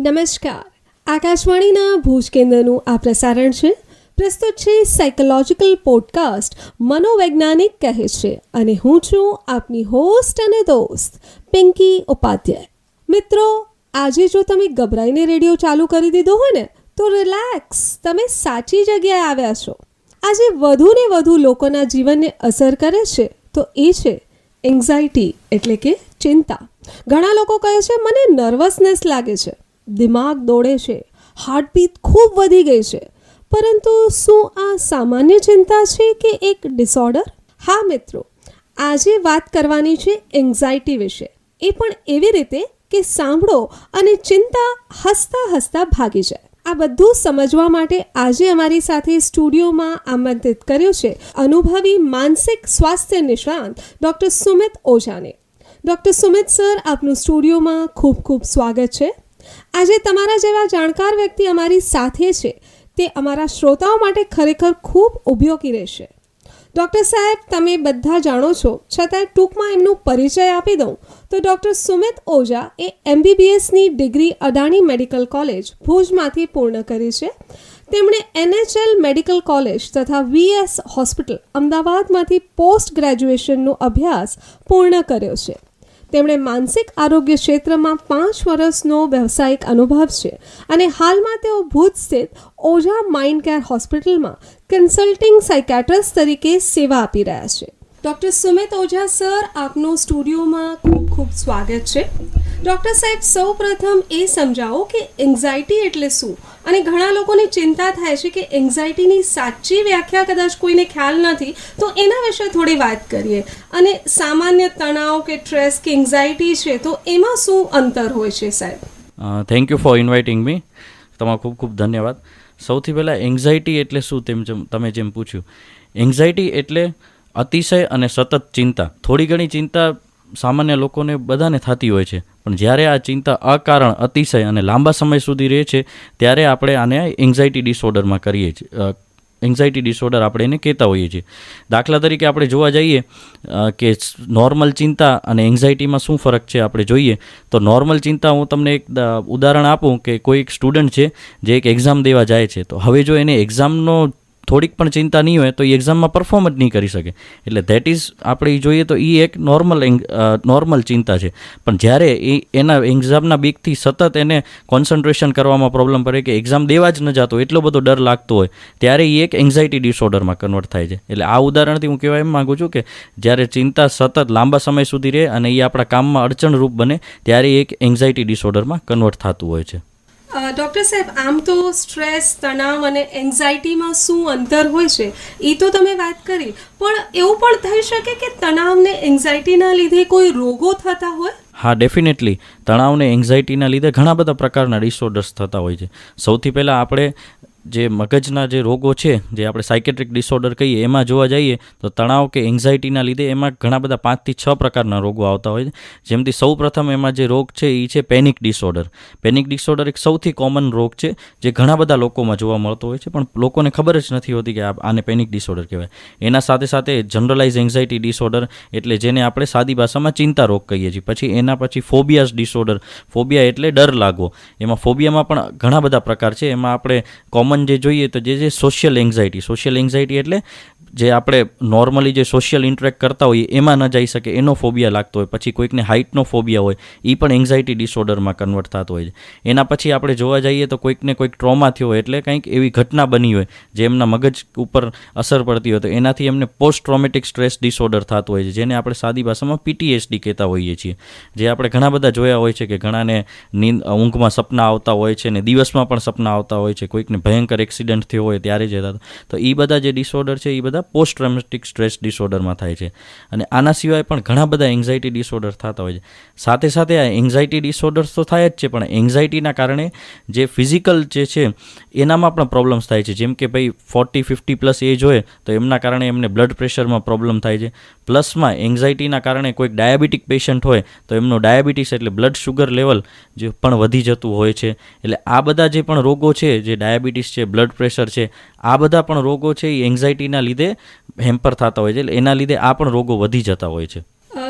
નમસ્કાર. આકાશવાણીના ભુજ કેન્દ્રનું આ પ્રસારણ છે. પ્રસ્તુત છે સાયકોલોજીકલ પોડકાસ્ટ મનોવૈજ્ઞાનિક કહે છે. અને હું છું આપની હોસ્ટ અને દોસ્ત, પિંકી ઉપાધ્યાય. મિત્રો, આજે જો તમે ગભરાઈને રેડિયો ચાલુ કરી દીધો હોય ને, તો રિલેક્સ તમે સાચી જગ્યાએ આવ્યા છો. આજે વધુ ને વધુ લોકોના જીવનને અસર કરે છે, તો એ છે એન્ઝાયટી એટલે કે ચિંતા. ઘણા લોકો કહે છે, મને નર્વસનેસ લાગે છે. દિમાગ દોડે છે હાર્ટબીટ ખૂબ વધી ગઈ છે. પરંતુ શું આ સામાન્ય ચિંતા છે કે એક ડિસઓર્ડર હા મિત્રો, આજે વાત કરવાની છે એન્ઝાયટી વિશે. એ પણ એવી રીતે કે સાંભળો અને ચિંતા હસતા હસતા ભાગી જાય. આ બધું સમજવા માટે આજે અમારી સાથે સ્ટુડિયોમાં આમંત્રિત કર્યો છે અનુભવી માનસિક સ્વાસ્થ્ય નિષ્ણાંત ડૉક્ટર સુમિત ઓઝાને. ડૉક્ટર સુમિત સર, આપનું સ્ટુડિયોમાં ખૂબ ખૂબ સ્વાગત છે. આજે તમારા જેવા જાણકાર વ્યક્તિ અમારી સાથે છે. તે અમારા શ્રોતાઓ માટે ખરેખર ખૂબ ઉપયોગી રહેશે. ડૉક્ટર સાહેબ, તમે બધા જાણો છો, છતાંય ટૂંકમાં એમનું પરિચય આપી દઉં. તો ડૉક્ટર સુમિત ઓઝા એ એમબીબીએસની ડિગ્રી અદાણી મેડિકલ કોલેજ ભુજમાંથી પૂર્ણ કરી છે. તેમણે એનએચએલ મેડિકલ કોલેજ તથા વીએસ હોસ્પિટલ અમદાવાદમાંથી પોસ્ટ ગ્રેજ્યુએશનનો અભ્યાસ પૂર્ણ કર્યો છે. તેમણે માનસિક આરોગ્ય ક્ષેત્રમાં પાંચ વર્ષનો વ્યવસાયિક અનુભવ છે અને હાલમાં તેઓ ભુજ સ્થિત ઓઝા માઇન્ડ કેર હોસ્પિટલમાં કન્સલ્ટિંગ સાયકેટ્રિસ્ટ તરીકે સેવા આપી રહ્યા છે. ડૉક્ટર સુમિત ઓઝા સર, આપનું સ્ટુડિયોમાં ખૂબ ખૂબ સ્વાગત છે. ડૉક્ટર સાહેબ સૌ પ્રથમ એ સમજાવો કે એન્ઝાયટી એટલે શું? અને ઘણા લોકોને ચિંતા થાય છે કે એન્ઝાયટીની સાચી વ્યાખ્યા કદાચ કોઈને ખ્યાલ નથી, તો એના વિશે થોડી વાત કરીએ. અને સામાન્ય તણાવ કે સ્ટ્રેસ કે એન્ઝાયટી છે, તો એમાં શું અંતર હોય છે સાહેબ? Thank you for inviting me તમારો ખૂબ ખૂબ ધન્યવાદ. સૌથી પહેલાં એન્ઝાયટી એટલે શું તેમ તમે જેમ પૂછ્યું. એન્ઝાયટી એટલે અતિશય અને સતત ચિંતા. થોડી ઘણી ચિંતા સામાન્ય લોકોને બધાને થતી હોય છે. પણ જ્યારે આ ચિંતા અકારણ અતિશય અને લાંબા સમય સુધી રહે છે, ત્યારે આપણે આને એન્ઝાયટી ડિસઓર્ડરમાં કરીએ છીએ. એન્ઝાયટી ડિસઓર્ડર આપણે એને કહેતા હોઈએ છીએ. દાખલા તરીકે આપણે જોવા જઈએ કે નોર્મલ ચિંતા અને એન્ઝાયટીમાં શું ફરક છે આપણે જોઈએ, તો નોર્મલ ચિંતા હું તમને એક ઉદાહરણ આપું કે કોઈ એક સ્ટુડન્ટ છે, જે એક એક્ઝામ દેવા જાય છે. તો હવે જો એને એક્ઝામનો થોડીક પણ ચિંતા નહીં હોય તો એ એક્ઝામમાં પરફોર્મ જ નહીં કરી શકે. એટલે ધેટ ઇઝ આપણે જોઈએ તો એ એક નોર્મલ નોર્મલ ચિંતા છે. પણ જ્યારે એ એના એક્ઝામના બીકથી સતત એને કોન્સન્ટ્રેશન કરવામાં પ્રોબ્લેમ પડે કે એક્ઝામ દેવા જ ન જતો, એટલો બધો ડર લાગતો હોય, ત્યારે એ એક એન્ઝાયટી ડિસઓર્ડરમાં કન્વર્ટ થાય છે. એટલે આ ઉદાહરણથી હું કહેવા એમ માગું છું કે જ્યારે ચિંતા સતત લાંબા સમય સુધી રહે અને એ આપણા કામમાં અડચણરૂપ બને, ત્યારે એક એન્ઝાયટી ડિસઓર્ડરમાં કન્વર્ટ થતું હોય છે. ડૉક્ટર સાહેબ, આમ તો સ્ટ્રેસ, તણાવ અને એન્ઝાયટીમાં શું અંતર હોય છે એ તો તમે વાત કરી, પણ એવું પણ થઈ શકે કે તણાવને એન્ઝાયટીના લીધે કોઈ રોગો થતા હોય? હા, ડેફિનેટલી. તણાવને એન્ઝાયટીના લીધે ઘણા બધા પ્રકારના ડિસઓર્ડર્સ થતા હોય છે. સૌથી પહેલાં આપણે જે મગજના જે રોગો છે, જે આપણે સાયકેટ્રિક ડિસઓર્ડર કહીએ, એમાં જોવા જઈએ તો તણાવ કે એન્ઝાયટીના લીધે એમાં ઘણા બધા પાંચથી છ પ્રકારના રોગો આવતા હોય છે. જેમથી સૌ પ્રથમ એમાં જે રોગ છે એ છે પેનિક ડિસઓર્ડર પેનિક ડિસઓર્ડર એક સૌથી કોમન રોગ છે, જે ઘણા બધા લોકોમાં જોવા મળતો હોય છે, પણ લોકોને ખબર જ નથી હોતી કે આને પેનિક ડિસઓર્ડર કહેવાય. એના સાથે સાથે જનરલાઇઝ એન્ઝાયટી ડિસઓર્ડર એટલે જેને આપણે સાદી ભાષામાં ચિંતા રોગ કહીએ છીએ. પછી એના પછી ફોબિયાસ ડિસઓર્ડર ફોબિયા એટલે ડર લાગવો. એમાં ફોબિયામાં પણ ઘણા બધા પ્રકાર છે. એમાં આપણે કોમન જે જોઈએ તો જે જે સોશિયલ એન્ઝાયટી સોશિયલ એન્ઝાયટી એટલે જે આપણે નોર્મલી જે સોશિયલ ઇન્ટરેક્ટ કરતા હોઈએ, એમાં ન જઈ શકે, એનો ફોબિયા લાગતો હોય. પછી કોઈકને હાઇટનો ફોબિયા હોય એ પણ એન્ઝાયટી ડિસઓર્ડરમાં કન્વર્ટ થતો હોય છે. એના પછી આપણે જોવા જઈએ તો કોઈકને કોઈક ટ્રોમા થયો હોય એટલે કંઈક એવી ઘટના બની હોય, જે એમના મગજ ઉપર અસર પડતી હોય તો એનાથી એમને પોસ્ટ ટ્રોમેટિક સ્ટ્રેસ ડિસઓર્ડર થતો હોય છે, જેને આપણે સાદી ભાષામાં પીટીએસડી કહેતા હોઈએ છીએ. જે આપણે ઘણા બધા જોયા હોય છે કે ઘણાને નીંદ, ઊંઘમાં સપના આવતા હોય છે ને દિવસમાં પણ સપના આવતા હોય છે, કોઈકને ભયંકર એક્સિડન્ટ થયો હોય ત્યારે જતા હતા. તો એ બધા જે ડિસઓર્ડર છે એ બધા પોસ્ટ ટ્રામેટિક સ્ટ્રેસ ડિસઓર્ડરમાં થાય છે. અને આના સિવાય પણ ઘણા બધા એન્ઝાયટી ડિસઓર્ડર થતા હોય છે. સાથે સાથે આ એન્ઝાયટી ડિસઓર્ડર્સ તો થાય જ છે, પણ એન્ઝાયટીના કારણે જે ફિઝિકલ જે છે, એનામાં પણ પ્રોબ્લેમ્સ થાય છે. જેમ કે ભાઈ ફોર્ટી ફિફ્ટી પ્લસ એજ હોય, તો એમના કારણે એમને બ્લડ પ્રેશરમાં પ્રોબ્લેમ થાય છે. પ્લસમાં એન્ઝાયટીના કારણે કોઈક ડાયાબિટીક પેશન્ટ હોય તો એમનું ડાયાબિટીસ એટલે બ્લડ શુગર લેવલ જે પણ વધી જતું હોય છે. એટલે આ બધા જે પણ રોગો છે, જે ડાયાબિટીસ છે બ્લડ પ્રેશર છે, આ બધા પણ રોગો છે એ એન્ઝાયટીના લીધે હેમ્પર થતા હોય છે. એટલે એના લીધે આ પણ રોગો વધી જતા હોય છે.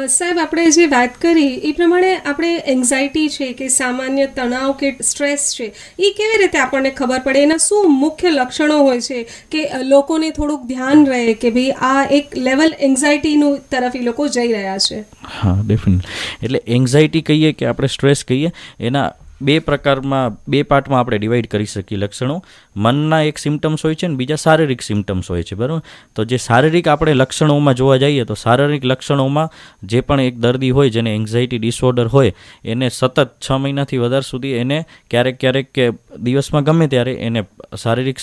સાહેબ, આપણે જે વાત કરી, એ પ્રમાણે આપણે એન્ઝાયટી છે કે સામાન્ય તણાવ કે સ્ટ્રેસ છે, એ કેવી રીતે આપણને ખબર પડે? એના શું મુખ્ય લક્ષણો હોય છે કે લોકોને થોડુંક ધ્યાન રહે કે ભાઈ આ એક લેવલ એન્ઝાયટીનું તરફ એ લોકો જઈ રહ્યા છે? હા ડેફિનેટ એટલે એન્ઝાયટી કહીએ કે આપણે સ્ટ્રેસ કહીએ, એના બે પ્રકારમાં, બે પાર્ટમાં આપણે ડિવાઈડ કરી શકીએ લક્ષણો. મનના એક સિમ્ટમ્સ હોય છે ને બીજા શારીરિક સિમ્ટમ્સ હોય છે, બરાબર? તો જે શારીરિક આપણે લક્ષણોમાં જોવા જઈએ તો શારીરિક લક્ષણોમાં જે પણ એક દર્દી હોય જેને એન્ઝાયટી ડિસઓર્ડર હોય, એને સતત છ મહિનાથી વધારે સુધી એને ક્યારેક ક્યારેક કે દિવસમાં ગમે ત્યારે એને શારીરિક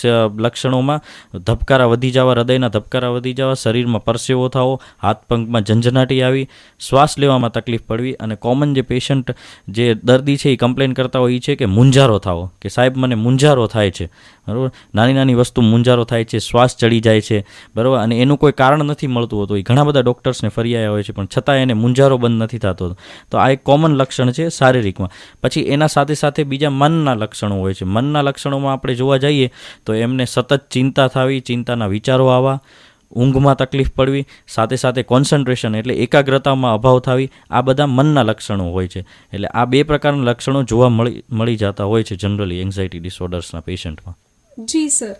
લક્ષણોમાં ધબકારા વધી જવા, હૃદયના ધબકારા વધી જવા, શરીરમાં પરસેવો થવો, હાથ પંખમાં ઝંઝનાટી આવી, શ્વાસ લેવામાં તકલીફ પડવી અને કોમન જે પેશન્ટ જે દર્દી છે એ કમ્પ્લેન કરતા હોય એ છે કે મૂંઝારો થાવો કે સાહેબ, મને મૂંઝારો થાય છે. બરાબર? નાની નાની વસ્તુ મૂંઝારો થાય છે, શ્વાસ ચડી જાય છે, બરાબર? અને એનું કોઈ કારણ નથી મળતું હોતું. એ ઘણા બધા ડૉક્ટર્સને ફરી આવ્યા હોય છે, પણ છતાં એને મૂંઝારો બંધ નથી થતો. તો આ એક કોમન લક્ષણ છે શારીરિકમાં. પછી એના સાથે સાથે બીજા મનના લક્ષણો હોય છે. મનના લક્ષણોમાં આપણે જોવા જઈએ તો એમને સતત ચિંતા થવી, ચિંતાના વિચારો આવવા ઊંઘમાં તકલીફ પડવી, સાથે સાથે કોન્સન્ટ્રેશન એટલે એકાગ્રતામાં અભાવ થવી, આ બધા મનના લક્ષણો હોય છે. એટલે આ બે પ્રકારના લક્ષણો જોવા મળી મળી જતા હોય છે જનરલી એન્ઝાયટી ડિસઓર્ડર્સના પેશન્ટમાં જી, સર.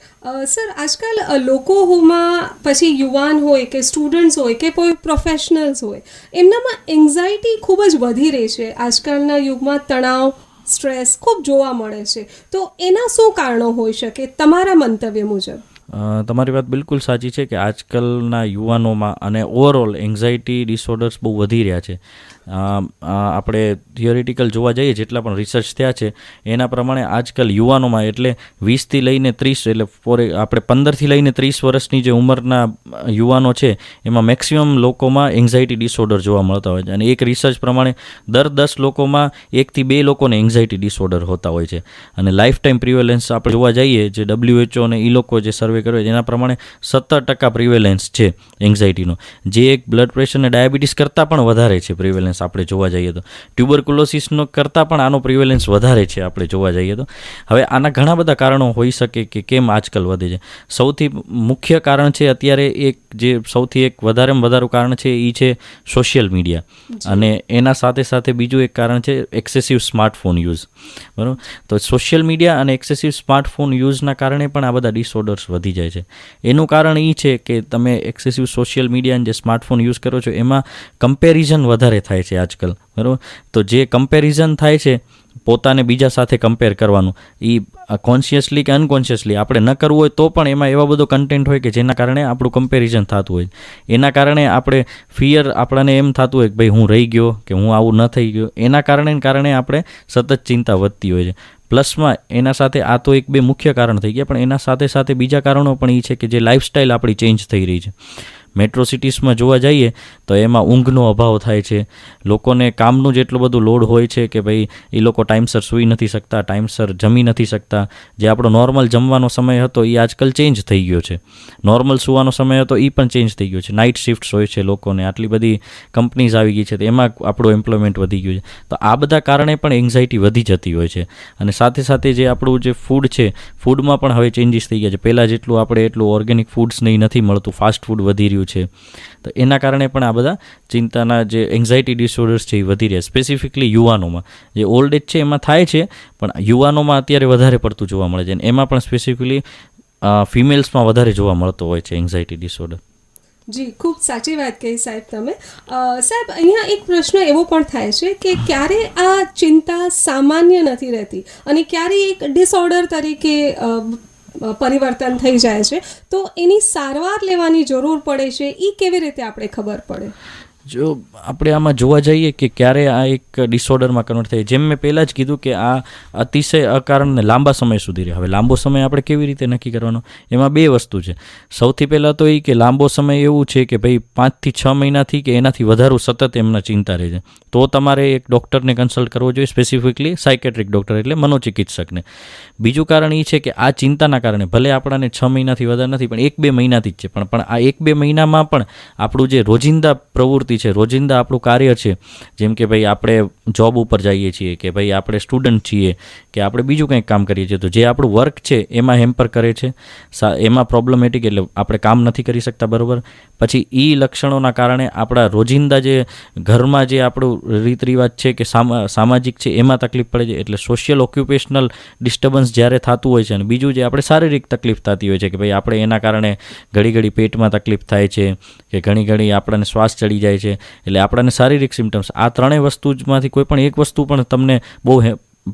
સર, આજકાલ લોકો લોકોમાં પછી યુવાન હોય કે સ્ટુડન્ટ્સ હોય કે કોઈ પ્રોફેશનલ્સ હોય, એમનામાં એન્ઝાયટી ખૂબ જ વધી રહી છે. આજકાલના યુગમાં તણાવ સ્ટ્રેસ ખૂબ જોવા મળે છે. તો એના શું કારણો હોઈ શકે? તમારા મંતવ્ય મુજબ. તમારી વાત બિલકુલ સાચી છે કે આજકાલના યુવાનોમાં અને ઓવરઓલ એન્ઝાયટી ડિસઓર્ડર્સ બહુ વધી રહ્યા છે. આપણે થિયોરિટિકલ જોવા જઈએ, જેટલા પણ રિસર્ચ થયા છે, એના પ્રમાણે આજકાલ યુવાનોમાં એટલે વીસથી લઈને ત્રીસ, એટલે ફોર આપણે પંદરથી લઈને ત્રીસ વર્ષની જે ઉંમરના યુવાનો છે, એમાં મેક્સિમમ લોકોમાં એન્ઝાયટી ડિસઓર્ડર જોવા મળતા હોય છે. અને એક રિસર્ચ પ્રમાણે દર દસ લોકોમાં એકથી બે લોકોને એન્ઝાયટી ડિસઓર્ડર હોતા હોય છે. અને લાઈફ ટાઈમ પ્રિવેલન્સ આપણે જોવા જઈએ, જે ડબ્લ્યુએચઓ અને એ લોકો જે સર્વે કર્યો જેના પ્રમાણે સત્તર ટકા પ્રિવેલન્સ છે એન્ઝાયટીનો જે એક બ્લડ પ્રેશર અને ડાયાબિટીસ કરતાં પણ વધારે છે પ્રિવેલન્સ આપણે જોવા જઈએ તો. ટ્યુબરકુલોસિસનો કરતાં પણ આનો પ્રિવેલન્સ વધારે છે આપણે જોવા જઈએ તો. હવે આના ઘણા બધા કારણો હોઈ શકે કે કેમ આજકાલ વધે છે. સૌથી મુખ્ય કારણ છે અત્યારે એક જે સૌથી એક વધારેમાં વધારું કારણ છે એ છે સોશિયલ મીડિયા અને એના સાથે સાથે બીજું એક કારણ છે એક્સેસિવ સ્માર્ટફોન યુઝ બરાબર? તો સોશિયલ મીડિયા અને એક્સેસિવ સ્માર્ટફોન યુઝના કારણે પણ આ બધા ડિસઓર્ડર્સ વધી જાય છે. એનું કારણ એ છે કે તમે એક્સેસિવ સોશિયલ મીડિયા અને જે સ્માર્ટફોન યુઝ કરો છો, એમાં કમ્પેરિઝન વધારે થાય છે આજકાલ, બરાબર? તો જે કમ્પેરિઝન થાય છે, પોતાને બીજા સાથે કમ્પેર કરવાનું એ કોન્શિયસલી કે અનકોન્શિયસલી આપણે ન કરવું હોય તો પણ એમાં એવા બધો કન્ટેન્ટ હોય કે જેના કારણે આપણું કમ્પેરિઝન થતું હોય. એના કારણે આપણે ફિયર આપણને એમ થતું હોય કે ભાઈ હું રહી ગયો, કે હું આવું ન થઈ ગયો, એના કારણે કારણે આપણે સતત ચિંતા વધતી હોય છે. પ્લસમાં એના સાથે આ તો એક બે મુખ્ય કારણ થઈ ગયા, પણ એના સાથે સાથે બીજા કારણો પણ એ છે કે જે લાઇફસ્ટાઈલ આપણી ચેન્જ થઈ રહી છે. મેટ્રો સિટીસમાં જોવા જઈએ, તો એમાં ઊંઘનો અભાવ થાય છે. લોકોને કામનું જ એટલું બધું લોડ હોય છે કે ભાઈ એ લોકો ટાઈમસર સૂઈ નથી શકતા ટાઈમસર જમી નથી શકતા. જે આપણો નોર્મલ જમવાનો સમય હતો એ આજકાલ ચેન્જ થઈ ગયો છે. નોર્મલ સૂવાનો સમય હતો એ પણ ચેન્જ થઈ ગયો છે. નાઇટ શિફ્ટ્સ હોય છે લોકોને, આટલી બધી કંપનીઝ આવી ગઈ છે, તો એમાં આપણું એમ્પ્લોયમેન્ટ વધી ગયું છે. તો આ બધા કારણે પણ એન્ઝાયટી વધી જતી હોય છે. અને સાથે સાથે જે આપણું જે ફૂડ છે ફૂડમાં પણ હવે ચેન્જીસ થઈ ગયા છે. પહેલાં જેટલું આપણે એટલું ઓર્ગેનિક ફૂડ્સ નહીં નથી મળતું ફાસ્ટ ફૂડ વધી રહ્યું છે. તો એના કારણે પણ આ બધા ચિંતાના જે એન્ઝાયટી ડિસઓર્ડર્સ છે એ વધી રહ્યા સ્પેસિફિકલી યુવાનોમાં. જે ઓલ્ડ એજ છે એમાં થાય છે, પણ યુવાનોમાં અત્યારે વધારે પડતું જોવા મળે છે. અને એમાં પણ સ્પેસિફિકલી ફિમેલ્સમાં વધારે જોવા મળતો હોય છે એન્ઝાયટી ડિસઓર્ડર જી, ખૂબ સાચી વાત કહી સાહેબ તમે. સાહેબ, અહીંયા એક પ્રશ્ન એવો પણ થાય છે કે ક્યારે આ ચિંતા સામાન્ય નથી રહેતી? અને ક્યારે એક ડિસઓર્ડર તરીકે પરિવર્તન થઈ જાય છે. તો એની સારવાર લેવાની જરૂર પડે છે. એ કેવી રીતે આપણે ખબર પડે? જો આપણે આમાં જોવા જઈએ કે ક્યારે આ એક ડિસઓર્ડરમાં કન્વર્ટ થાય, જેમ મેં પહેલાં જ કીધું કે આ અતિશય અકારણને લાંબા સમય સુધી રહે. હવે લાંબો સમય આપણે કેવી રીતે નક્કી કરવાનો? એમાં બે વસ્તુ છે. સૌથી પહેલાં તો એ કે લાંબો સમય એવું છે કે ભાઈ પાંચથી છ મહિનાથી કે એનાથી વધારું સતત એમના ચિંતા રહે છે. તો તમારે એક ડૉક્ટરને કન્સલ્ટ કરવો જોઈએ સ્પેસિફિકલી સાયકેટ્રિક ડૉક્ટર એટલે મનોચિકિત્સકને. બીજું કારણ એ છે કે આ ચિંતાના કારણે, ભલે આપણાને છ મહિનાથી વધારે નથી, પણ એક બે મહિનાથી જ છે. પણ પણ આ એક બે મહિનામાં પણ આપણું જે રોજિંદા પ્રવૃત્તિ છે. રોજિંદા આપણું કાર્ય છે. જેમ કે ભાઈ આપણે જોબ ઉપર જઈએ છીએ કે ભાઈ આપણે સ્ટુડન્ટ છીએ. કે આપણે બીજું કંઈક કામ કરીએ છીએ. તો જે આપણું વર્ક છે, એમાં હેમ્પર કરે છે. એમાં પ્રોબ્લેમેટિક એટલે આપણે કામ નથી કરી શકતા, બરાબર? પછી એ લક્ષણોના કારણે આપણા રોજિંદા જે ઘરમાં જે આપણું રીત રિવાજ છે કે સામા, સામાજિક છે, એમાં તકલીફ પડે છે. એટલે સોશિયલ ઓક્યુપેશનલ ડિસ્ટર્બન્સ જ્યારે થતું હોય છે અને બીજું જે આપણે શારીરિક તકલીફ થતી હોય છે કે ભાઈ આપણે એના કારણે ઘડી ઘડી પેટમાં તકલીફ થાય છે કે ઘણી ઘણી આપણને શ્વાસ ચડી જાય છે. એટલે આપણને શારીરિક સિમ્ટમ્સ આ ત્રણેય વસ્તુમાંથી કોઈ પણ એક વસ્તુ પણ તમને બહુ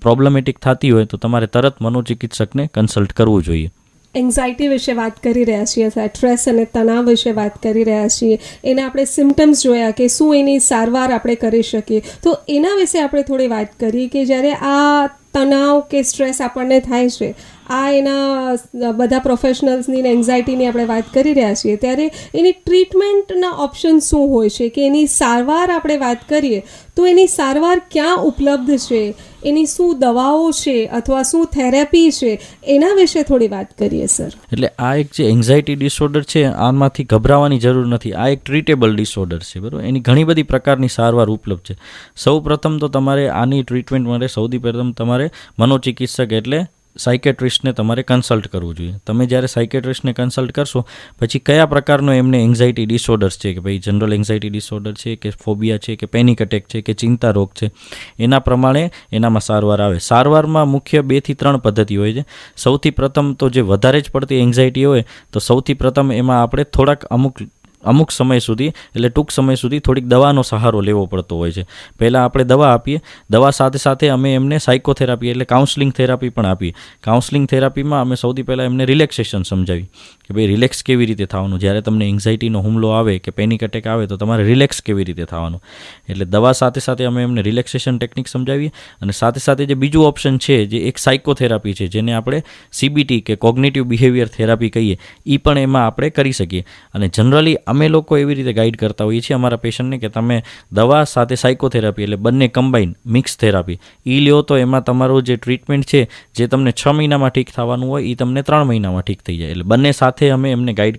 પ્રોબ્લેમેટિક થતી હોય તો તમારે તરત મનોચિકિત્સકને કન્સલ્ટ કરવું જોઈએ. એન્ઝાયટી વિશે વાત કરી રહ્યા છીએ સ્ટ્રેસ અને તણાવ વિશે વાત કરી રહ્યા છીએ. એના આપણે સિમ્ટમ્સ જોયા કે શું એની સારવાર આપણે કરી શકીએ. તો એના વિશે આપણે થોડી વાત કરીએ કે જ્યારે આ તણાવ કે સ્ટ્રેસ આપણને થાય છે, આ એના બધા પ્રોફેશનલ્સની એન્ઝાયટીની આપણે વાત કરી રહ્યા છીએ, ત્યારે એની ટ્રીટમેન્ટના ઓપ્શન શું હોય છે? કે એની સારવાર આપણે વાત કરીએ, તો એની સારવાર ક્યાં ઉપલબ્ધ છે? એની શું દવાઓ છે અથવા શું થેરેપી છે, એના વિશે થોડી વાત કરીએ, સર. એટલે આ એક જે એન્ઝાયટી ડિસઓર્ડર છે, આમાંથી ગભરાવાની જરૂર નથી. આ એક ટ્રીટેબલ ડિસઓર્ડર છે, બરાબર? એની ઘણી બધી પ્રકારની સારવાર ઉપલબ્ધ છે. સૌ પ્રથમ તો તમારે આની ટ્રીટમેન્ટ માટે સૌથી પ્રથમ તમારે મનોચિકિત્સક એટલે સાયકેટ્રિસ્ટને તમારે કન્સલ્ટ કરવું જોઈએ. તમે જ્યારે સાયકેટ્રિસ્ટને કન્સલ્ટ કરશો, પછી કયા પ્રકારનો એમને એન્ઝાયટી ડિસઓર્ડર્સ છે? કે ભાઈ જનરલ એન્ઝાયટી ડિસઓર્ડર છે, કે ફોબિયા છે, કે પેનિક અટેક છે, કે ચિંતા રોગ છે? એના પ્રમાણે એનામાં સારવાર આવે. સારવારમાં મુખ્ય બેથી ત્રણ પદ્ધતિ હોય છે. સૌથી પ્રથમ તો જે વધારે જ પડતી એન્ઝાયટી હોય, તો સૌથી પ્રથમ એમાં આપણે થોડાક અમુક અમુક સમય સુધી, એટલે ટૂંક સમય સુધી થોડીક દવાનો સહારો લેવો પડતો હોય છે. પહેલાં આપણે દવા આપીએ, દવા સાથે સાથે અમે એમને સાયકોથેરાપી એટલે કાઉન્સલિંગ થેરાપી પણ આપીએ. કાઉન્સલિંગ થેરાપીમાં અમે સૌથી પહેલાં એમને રિલેક્સેશન સમજાવી કે ભાઈ રિલેક્સ કેવી રીતે થવાનું? જ્યારે તમને એન્ઝાયટીનો હુમલો આવે કે પેનિક અટેક આવે તો તમારે રિલેક્સ કેવી રીતે થવાનું? એટલે દવા સાથે સાથે અમે એમને રિલેક્સેશન ટેકનિક સમજાવીએ અને સાથે સાથે જે બીજું ઓપ્શન છે, જે એક સાયકોથેરાપી છે, જેને આપણે સીબીટી કે કોગ્નેટિવ બિહેવિયર થેરાપી કહીએ એ પણ એમાં આપણે કરી શકીએ. અને જનરલી અમે લોકો એવી રીતે ગાઈડ કરતા હોઈએ છીએ અમારા પેશન્ટને કે તમે દવા સાથે સાયકોથેરાપી એટલે બંને કમ્બાઈન મિક્સ થેરાપી એ લ્યો તો એમાં તમારું જે ટ્રીટમેન્ટ છે, જે તમને છ મહિનામાં ઠીક થવાનું હોય એ તમને ત્રણ મહિનામાં ઠીક થઈ જાય. એટલે બંને સાથે અમે એમને ગાઈડ